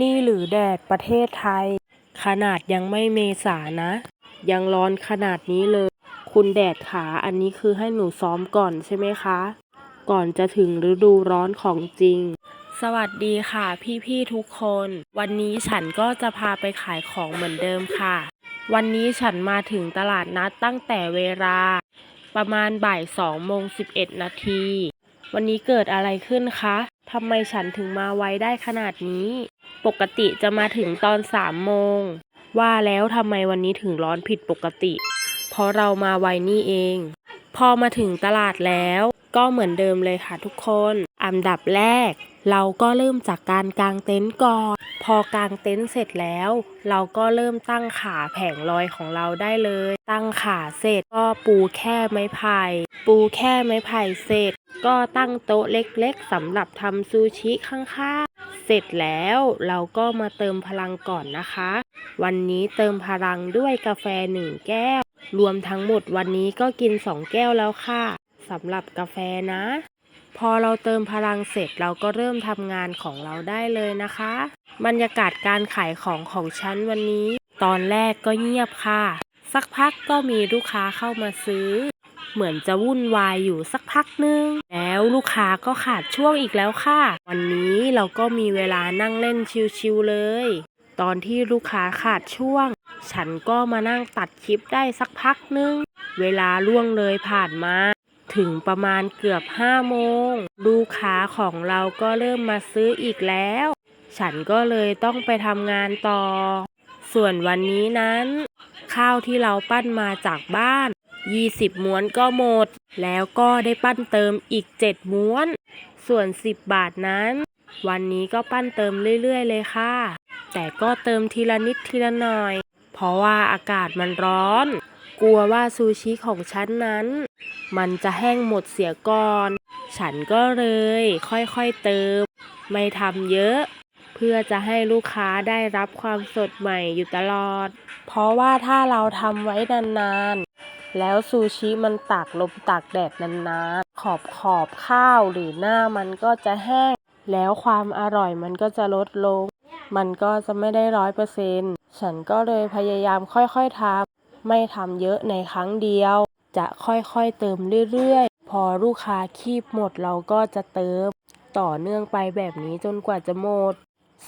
นี่หรือแดดประเทศไทย ขนาดยังไม่เมษานะ ยังร้อนขนาดนี้เลย คุณแดดขาอันนี้คือให้หนูซ้อมก่อนใช่ไหมคะ ก่อนจะถึงฤดูร้อนของจริง สวัสดีค่ะพี่ๆทุกคน วันนี้ฉันก็จะพาไปขายของเหมือนเดิมค่ะ วันนี้ฉันมาถึงตลาดนัดตั้งแต่เวลา ประมาณบ่ายสองโมงสิบเอ็ดนาทีวันนี้เกิดอะไรขึ้นคะ ทำไมฉันถึงมาไวได้ขนาดนี้ ปกติจะมาถึงตอนสามโมง ว่าแล้วทำไมวันนี้ถึงร้อนผิดปกติ เพราะเรามาไวนี่เอง พอมาถึงตลาดแล้ว ก็เหมือนเดิมเลยค่ะทุกคน อันดับแรก เราก็เริ่มจากการกางเต็นท์ก่อน พอกางเต็นท์เสร็จแล้ว เราก็เริ่มตั้งขาแผงลอยของเราได้เลย ตั้งขาเสร็จก็ปูแค่ไม้ไผ่ ปูแค่ไม้ไผ่เสร็จ ก็ตั้งโต๊ะเล็กๆสำหรับทำซูชิข้างๆ เสร็จแล้วเราก็มาเติมพลังก่อนนะคะ วันนี้เติมพลังด้วยกาแฟหนึ่งแก้ว รวมทั้งหมดวันนี้ก็กินสองแก้วแล้วค่ะสำหรับกาแฟนะ พอเราเติมพลังเสร็จเราก็เริ่มทำงานของเราได้เลยนะคะ บรรยากาศการขายของของฉันวันนี้ ตอนแรกก็เงียบค่ะ สักพักก็มีลูกค้าเข้ามาซื้อ เหมือนจะวุ่นวายอยู่สักพักนึง แล้วลูกค้าก็ขาดช่วงอีกแล้วค่ะ วันนี้เราก็มีเวลานั่งเล่นชิวๆเลย ตอนที่ลูกค้าขาดช่วง ฉันก็มานั่งตัดคลิปได้สักพักนึง เวลาล่วงเลยผ่านมาถึงประมาณเกือบห้าโมง ลูกค้าของเราก็เริ่มมาซื้ออีกแล้ว ฉันก็เลยต้องไปทำงานต่อ ส่วนวันนี้นั้น ข้าวที่เราปั้นมาจากบ้าน 20 ม้วนก็หมด แล้วก็ได้ปั้นเติมอีก 7 ม้วน ส่วน 10 บาทนั้น วันนี้ก็ปั้นเติมเรื่อย ๆ เลยค่ะ แต่ก็เติมทีละนิดทีละหน่อย เพราะว่าอากาศมันร้อน กลัวว่าซูชิของฉันนั้น มันจะแห้งหมดเสียก่อน ฉันก็เลยค่อยๆเติม ไม่ทำเยอะเพื่อจะให้ลูกค้าได้รับความสดใหม่อยู่ตลอด เพราะว่าถ้าเราทำไว้นาน แล้วซูชิมันตากลมตากแดดนานๆ ขอบขอบข้าวหรือหน้ามันก็จะแห้ง แล้วความอร่อยมันก็จะลดลง มันก็จะไม่ได้ร้อยเปอร์เซ็นต์ฉันก็เลยพยายามค่อยๆทำไม่ทำเยอะในครั้งเดียว จะค่อยๆเติมเรื่อยๆ พอลูกค้าคีบหมดเราก็จะเติม ต่อเนื่องไปแบบนี้จนกว่าจะหมด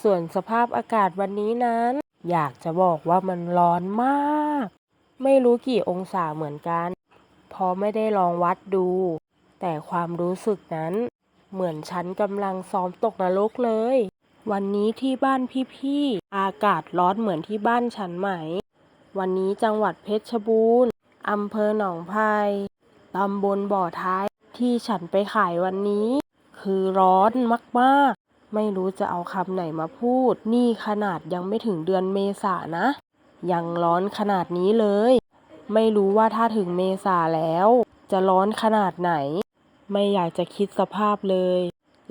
ส่วนสภาพอากาศวันนี้นั้น อยากจะบอกว่ามันร้อนมาก ไม่รู้กี่องศาเหมือนกัน เพราะไม่ได้ลองวัดดู แต่ความรู้สึกนั้น เหมือนฉันกำลังซ้อมตกนรกเลย วันนี้ที่บ้านพี่ๆ อากาศร้อนเหมือนที่บ้านฉันไหม วันนี้จังหวัดเพชรบูรณ์อำเภอหนองไผ่ตำบลบ่อท้ายที่ฉันไปขายวันนี้ คือร้อนมากๆ ไม่รู้จะเอาคำไหนมาพูด นี่ขนาดยังไม่ถึงเดือนเมษานะ ยังร้อนขนาดนี้เลย ไม่รู้ว่าถ้าถึงเมษาแล้ว จะร้อนขนาดไหน ไม่อยากจะคิดสภาพเลย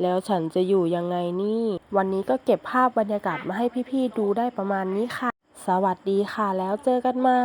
แล้วฉันจะอยู่ยังไงนี่ วันนี้ก็เก็บภาพบรรยากาศมาให้พี่ๆดูได้ประมาณนี้ค่ะ สวัสดีค่ะแล้วเจอกันใหม่